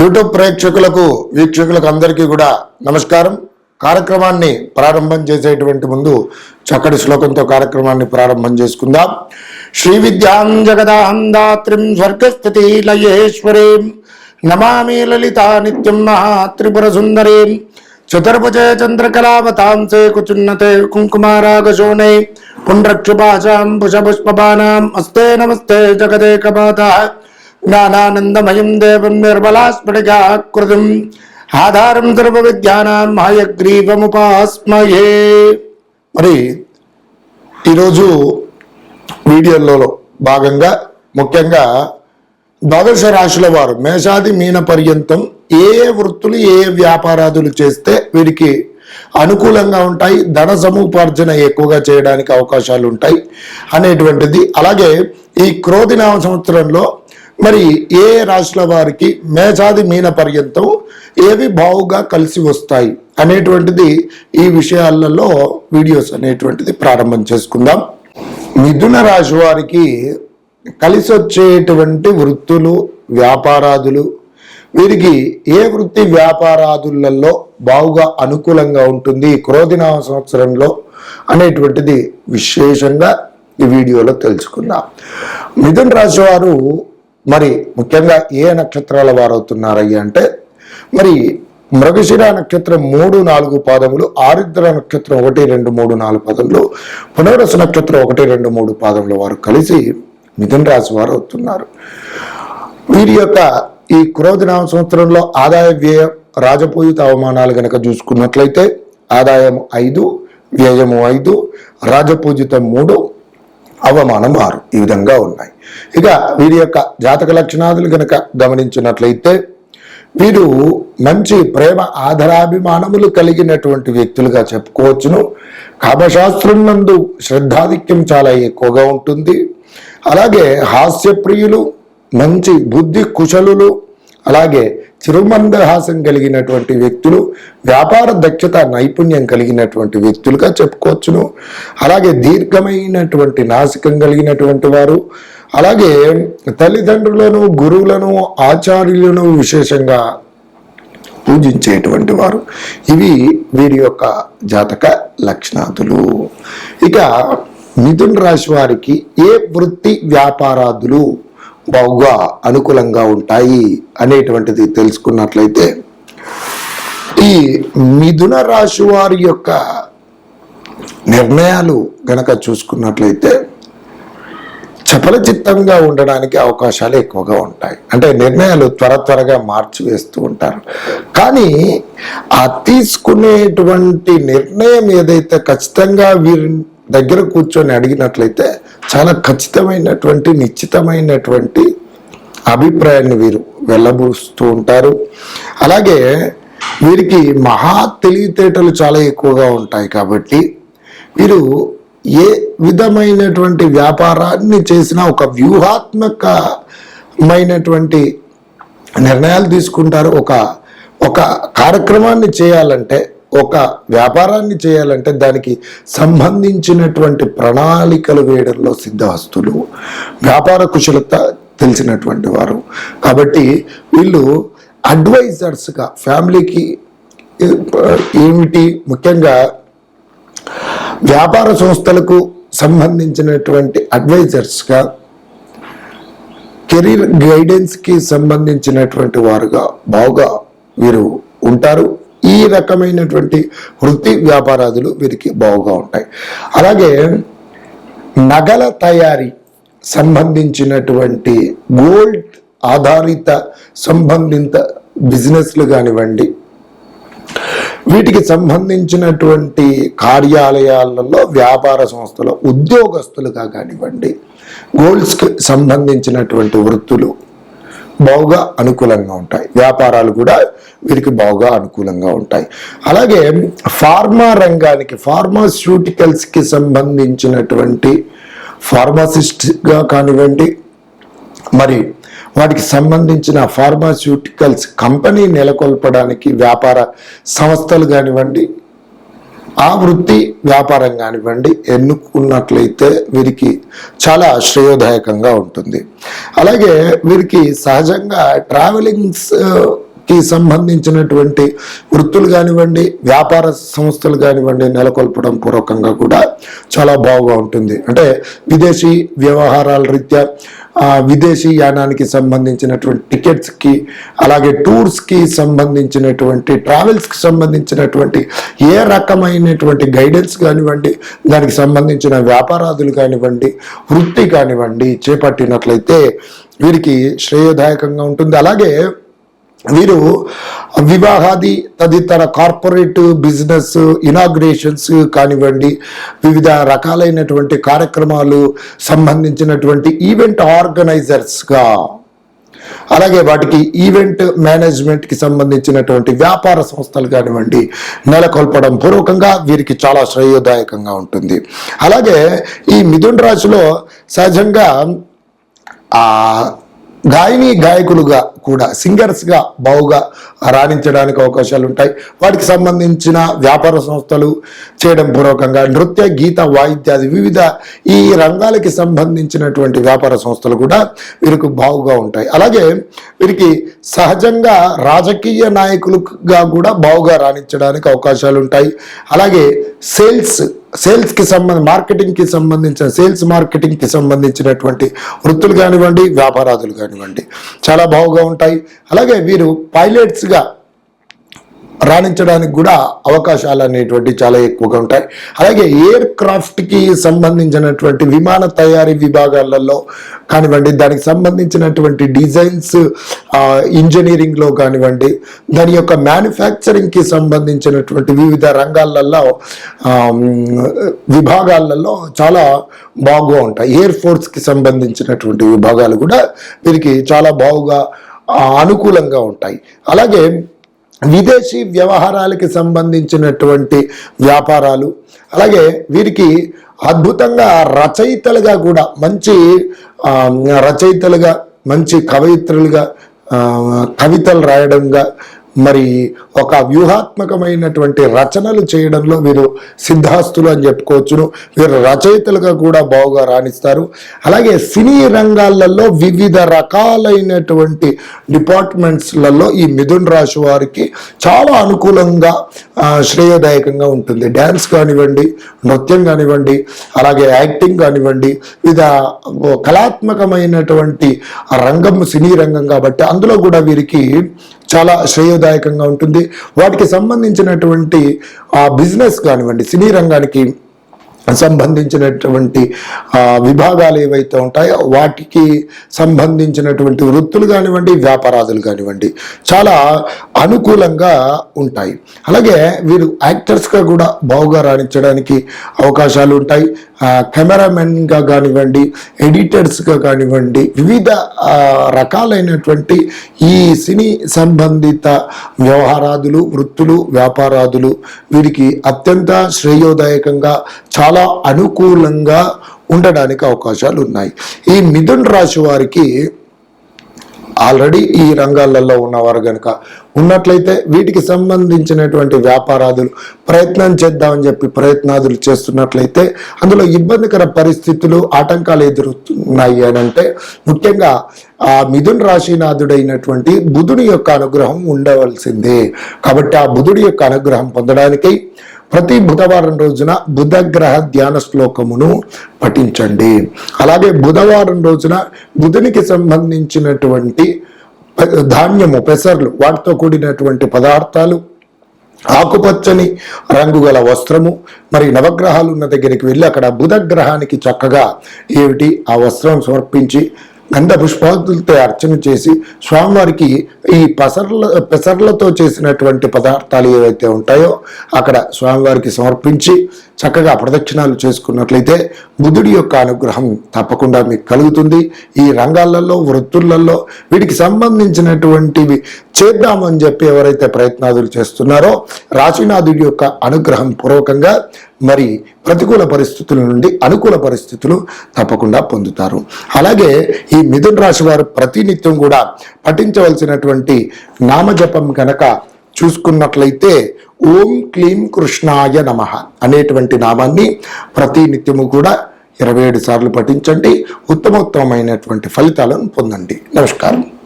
YouTube ప్రేక్షకులకు వీక్షకులకు అందరికీ కూడా నమస్కారం. కార్యక్రమాన్ని ప్రారంభం చేసేటువంటి ముందు చక్కటి శ్లోకంతో కార్యక్రమాన్ని ప్రారంభం చేసుకుందాం. శ్రీ విద్యాం జగదాహందాత్రిం స్వర్గస్థితి లయేశ్వరీం నమామి లలితా నిత్యం మహాత్రిపుర సుందరీం. చతుర్భుజ చంద్రకలావతాంసే కుచున్నతే కుంకుమారాగశోణే పుండ్రక్షుపాశాం పుష్పబాణాం అస్తే నమస్తే జగదేకమాత. జ్ఞానానందమయం దేవం నిర్మలాస్ఫటికాకృతిం ఆధారం సర్వ విద్యానాం హయగ్రీవముపాస్మయే మరి ఈరోజు వీడియోలలో భాగంగా ముఖ్యంగా ద్వాదశ రాశుల వారు మేషాది మీన పర్యంతం ఏ వృత్తులు ఏ ఏ వ్యాపారాదులు చేస్తే వీరికి అనుకూలంగా ఉంటాయి ధన సముపార్జన ఎక్కువగా చేయడానికి అవకాశాలు ఉంటాయి అనేటువంటిది. అలాగే ఈ క్రోధినామ సంవత్సరంలో మరి ఏ రాశుల వారికి మేజాది మీన పర్యంతం ఏవి బావుగా కలిసి వస్తాయి అనేటువంటిది ఈ విషయాలలో వీడియోస్ అనేటువంటిది ప్రారంభం చేసుకుందాం. మిథున రాశి వారికి కలిసి వచ్చేటువంటి వృత్తులు వ్యాపారాదులు వీరికి ఏ వృత్తి వ్యాపారాదులలో బావుగా అనుకూలంగా ఉంటుంది క్రోధినామ సంవత్సరంలో అనేటువంటిది విశేషంగా ఈ వీడియోలో తెలుసుకుందాం. మిథున రాశి వారు మరి ముఖ్యంగా ఏ నక్షత్రాల వారవుతున్నారయ్య అంటే మరి మృగశిర నక్షత్రం మూడు నాలుగు పాదములు ఆరిద్ర నక్షత్రం ఒకటి రెండు మూడు నాలుగు పాదములు పునరస నక్షత్రం ఒకటి రెండు మూడు పాదముల వారు కలిసి మిథున రాశి వారు అవుతున్నారు. వీరి యొక్క ఈ క్రోధనామ సంవత్సరంలో ఆదాయ వ్యయ రాజపూజిత అవమానాలు కనుక చూసుకున్నట్లయితే ఆదాయం ఐదు వ్యయము ఐదు రాజపూజితం మూడు అవమానం ఆరు ఈ విధంగా ఉన్నాయి. ఇక వీరి యొక్క జాతక లక్షణాదులు కనుక గమనించినట్లయితే వీరు మంచి ప్రేమ ఆదరాభిమానములు కలిగినటువంటి వ్యక్తులుగా చెప్పుకోవచ్చును. కామశాస్త్రం నందు శ్రద్ధాధిక్యం చాలా ఎక్కువగా ఉంటుంది. అలాగే హాస్యప్రియులు మంచి బుద్ధి కుశలులు అలాగే చిరుమందహాసం కలిగినటువంటి వ్యక్తులు వ్యాపార దక్షత నైపుణ్యం కలిగినటువంటి వ్యక్తులుగా చెప్పుకోవచ్చును. అలాగే దీర్ఘమైనటువంటి నాసికం కలిగినటువంటి వారు అలాగే తల్లిదండ్రులను గురువులను ఆచార్యులను విశేషంగా పూజించేటువంటి వారు. ఇవి వీరి యొక్క జాతక లక్షణాదులు. ఇక మిథున్ రాశి వారికి ఏ వృత్తి వ్యాపారాదులు? బాగా అనుకూలంగా ఉంటాయి అనేటువంటిది తెలుసుకున్నట్లయితే ఈ మిథున రాశి వారి యొక్క నిర్ణయాలు గనక చూసుకున్నట్లయితే చపలచిత్తంగా ఉండడానికి అవకాశాలు ఎక్కువగా ఉంటాయి. అంటే నిర్ణయాలు త్వర త్వరగా మార్చివేస్తూ ఉంటారు. కానీ ఆ తీసుకునేటువంటి నిర్ణయం ఏదైతే ఖచ్చితంగా వీరి దగ్గర కూర్చొని అడిగినట్లయితే చాలా ఖచ్చితమైనటువంటి నిశ్చితమైనటువంటి అభిప్రాయాన్ని వీరు వెళ్ళబూస్తూ ఉంటారు. అలాగే వీరికి మహా తెలివితేటలు చాలా ఎక్కువగా ఉంటాయి కాబట్టి వీరు ఏ విధమైనటువంటి వ్యాపారాన్ని చేసినా ఒక వ్యూహాత్మకమైనటువంటి నిర్ణయాలు తీసుకుంటారు. ఒక ఒక కార్యక్రమాన్ని చేయాలంటే ఒక వ్యాపారాన్ని చేయాలంటే దానికి సంబంధించినటువంటి ప్రణాళికలు వేయడంలో సిద్ధహస్తులు వ్యాపార కుశలత తెలిసినటువంటి వారు. కాబట్టి వీళ్ళు అడ్వైజర్స్గా ఫ్యామిలీకి ఏమిటి? ముఖ్యంగా వ్యాపార సంస్థలకు సంబంధించినటువంటి అడ్వైజర్స్గా కెరీర్ గైడెన్స్కి సంబంధించినటువంటి వారుగా బాగా వీరు ఉంటారు. ఈ రకమైనటువంటి వృత్తి వ్యాపారాదులు వీరికి బాగుగా ఉంటాయి. అలాగే నగల తయారీ సంబంధించినటువంటి గోల్డ్ ఆధారిత సంబంధిత బిజినెస్లు కానివ్వండి వీటికి సంబంధించినటువంటి కార్యాలయాలలో వ్యాపార సంస్థల ఉద్యోగస్తులుగా కానివ్వండి గోల్డ్స్కి సంబంధించినటువంటి వృత్తులు బాగా అనుకూలంగా ఉంటాయి. వ్యాపారాలు కూడా వీరికి బాగా అనుకూలంగా ఉంటాయి. అలాగే ఫార్మా రంగానికి ఫార్మాస్యూటికల్స్కి సంబంధించినటువంటి ఫార్మాసిస్ట్గా కానివ్వండి మరి వాటికి సంబంధించిన ఫార్మాస్యూటికల్స్ కంపెనీ నెలకొల్పడానికి వ్యాపార సంస్థలు కానివ్వండి ఆ వృత్తి వ్యాపారం కానివ్వండి ఎన్నుకున్నట్లయితే వీరికి చాలా శ్రేయోదాయకంగా ఉంటుంది. అలాగే వీరికి సహజంగా ట్రావెలింగ్స్కి సంబంధించినటువంటి వృత్తులు కానివ్వండి వ్యాపార సంస్థలు కానివ్వండి నెలకొల్పడం పూర్వకంగా కూడా చాలా బాగుగా ఉంటుంది. అంటే విదేశీ వ్యవహారాల రీత్యా విదేశీ యానానికి సంబంధించినటువంటి టికెట్స్కి అలాగే టూర్స్కి సంబంధించినటువంటి ట్రావెల్స్కి సంబంధించినటువంటి ఏ రకమైనటువంటి గైడెన్స్ కానివ్వండి దానికి సంబంధించిన వ్యాపారాదులు కానివ్వండి వృత్తి కానివ్వండి చేపట్టినట్లయితే వీరికి శ్రేయదాయకంగా ఉంటుంది. అలాగే వీరు వివాహాది తదితర కార్పొరేట్ బిజినెస్ ఇనాగ్రేషన్స్ కానివ్వండి వివిధ రకాలైనటువంటి కార్యక్రమాలు సంబంధించినటువంటి ఈవెంట్ ఆర్గనైజర్స్గా అలాగే వాటికి ఈవెంట్ మేనేజ్మెంట్కి సంబంధించినటువంటి వ్యాపార సంస్థలు కానివ్వండి నెలకొల్పడం పూర్వకంగా వీరికి చాలా శ్రేయోదాయకంగా ఉంటుంది. అలాగే ఈ మిథున్ రాశిలో సహజంగా గాయని గాయకులుగా కూడా సింగర్స్గా బావుగా రాణించడానికి అవకాశాలు ఉంటాయి. వాటికి సంబంధించిన వ్యాపార సంస్థలు చేయడం పూర్వకంగా నృత్య గీత వాయిద్యాది వివిధ ఈ రంగాలకి సంబంధించినటువంటి వ్యాపార సంస్థలు కూడా వీరికి బావుగా ఉంటాయి. అలాగే వీరికి సహజంగా రాజకీయ నాయకులుగా కూడా బావుగా రాణించడానికి అవకాశాలు ఉంటాయి. అలాగే సేల్స్ సేల్స్కి సంబంధించి సంబంధ సంబంధించిన సేల్స్ మార్కెటింగ్కి సంబంధించినటువంటి వృత్తులు కానివ్వండి వ్యాపారాదులు కానివ్వండి చాలా బాగుగా ఉంటాయి. అలాగే వీరు పైలట్స్గా రాణించడానికి కూడా అవకాశాలు అనేటువంటి చాలా ఎక్కువగా ఉంటాయి. అలాగే ఎయిర్ క్రాఫ్ట్కి సంబంధించినటువంటి విమాన తయారీ విభాగాలలో కానివ్వండి దానికి సంబంధించినటువంటి డిజైన్స్ ఇంజనీరింగ్లో కానివ్వండి దాని యొక్క మ్యానుఫ్యాక్చరింగ్కి సంబంధించినటువంటి వివిధ రంగాలలో విభాగాలలో చాలా బాగుగా ఉంటాయి. ఎయిర్ ఫోర్స్కి సంబంధించినటువంటి విభాగాలు కూడా వీరికి చాలా బాగుగా అనుకూలంగా ఉంటాయి. అలాగే విదేశీ వ్యవహారాలకి సంబంధించినటువంటి వ్యాపారాలు అలాగే వీరికి అద్భుతంగా రచయితలుగా కూడా మంచి రచయితలుగా మంచి కవయిత్రులుగా కవితలు రాయడంగా మరి ఒక వ్యూహాత్మకమైనటువంటి రచనలు చేయడంలో వీరు సిద్ధాస్తులు అని చెప్పుకోవచ్చును. వీరు రచయితలుగా కూడా బాగుగా రాణిస్తారు. అలాగే సినీ రంగాలలో వివిధ రకాలైనటువంటి డిపార్ట్మెంట్స్లలో ఈ మిథున్ రాశి వారికి చాలా అనుకూలంగా శ్రేయదాయకంగా ఉంటుంది. డ్యాన్స్ కానివ్వండి నృత్యం కానివ్వండి అలాగే యాక్టింగ్ కానివ్వండి వివిధ కళాత్మకమైనటువంటి రంగం సినీ రంగం కాబట్టి అందులో కూడా వీరికి చాలా ఆనందదాయకంగా ఉంటుంది. వాటికి సంబంధించినటువంటి ఆ బిజినెస్ కానివ్వండి సినీ రంగానికి సంబంధించినటువంటి విభాగాలు ఏవైతే ఉంటాయో వాటికి సంబంధించినటువంటి వృత్తులు కానివ్వండి వ్యాపారాదులు కానివ్వండి చాలా అనుకూలంగా ఉంటాయి. అలాగే వీరు యాక్టర్స్గా కూడా బాగుగా రాణించడానికి అవకాశాలు ఉంటాయి. కెమెరామెన్గా కానివ్వండి ఎడిటర్స్గా కానివ్వండి వివిధ రకాలైనటువంటి ఈ సినీ సంబంధిత వ్యవహారాదులు వృత్తులు వ్యాపారాదులు వీరికి అత్యంత శ్రేయోదాయకంగా చాలా అనుకూలంగా ఉండడానికి అవకాశాలు ఉన్నాయి ఈ మిథున్ రాశి వారికి ఆల్రెడీ ఈ రంగాలలో ఉన్నవారు కనుక ఉన్నట్లయితే వీటికి సంబంధించినటువంటి వ్యాపారాదులు ప్రయత్నం చేద్దామని చెప్పి ప్రయత్నాదులు చేస్తున్నట్లయితే అందులో ఇబ్బందికర పరిస్థితులు ఆటంకాలు ఎదురుతున్నాయి అని అంటే ముఖ్యంగా ఆ మిథున్ రాశినాథుడైనటువంటి బుధుని యొక్క అనుగ్రహం ఉండవలసిందే. కాబట్టి ఆ బుధుడి యొక్క అనుగ్రహం పొందడానికి ప్రతి బుధవారం రోజున బుధగ్రహ ధ్యాన శ్లోకమును పఠించండి. అలాగే బుధవారం రోజున బుధునికి సంబంధించినటువంటి ధాన్యము పెసర్లు వాటితో కూడినటువంటి పదార్థాలు ఆకుపచ్చని రంగు గల వస్త్రము మరి నవగ్రహాలు ఉన్న దగ్గరికి వెళ్ళి అక్కడ బుధ గ్రహానికి చక్కగా ఏమిటి? ఆ వస్త్రం సమర్పించి గంధ పుష్పాదులతో అర్చన చేసి స్వామివారికి ఈ పసర్ల పెసర్లతో చేసినటువంటి పదార్థాలు ఏవైతే ఉంటాయో అక్కడ స్వామివారికి సమర్పించి చక్కగా ప్రదక్షిణాలు చేసుకున్నట్లయితే బుధుడి యొక్క అనుగ్రహం తప్పకుండా మీకు కలుగుతుంది. ఈ రంగాలలో వృత్తులలో వీటికి సంబంధించినటువంటివి చేద్దామని చెప్పి ఎవరైతే ప్రయత్నాదులు చేస్తున్నారో రాశినాథుడి యొక్క అనుగ్రహం పూర్వకంగా మరి ప్రతికూల పరిస్థితుల నుండి అనుకూల పరిస్థితులు తప్పకుండా పొందుతారు. అలాగే ఈ మిథున రాశి వారు ప్రతినిత్యం కూడా పఠించవలసినటువంటి నామజపం కనుక చూసుకున్నట్లయితే ఓం క్లీం కృష్ణాయ నమ అనేటువంటి నామాన్ని ప్రతి నిత్యము కూడా ఇరవై ఏడు సార్లు పఠించండి. ఉత్తమోత్తమైనటువంటి ఫలితాలను పొందండి. నమస్కారం.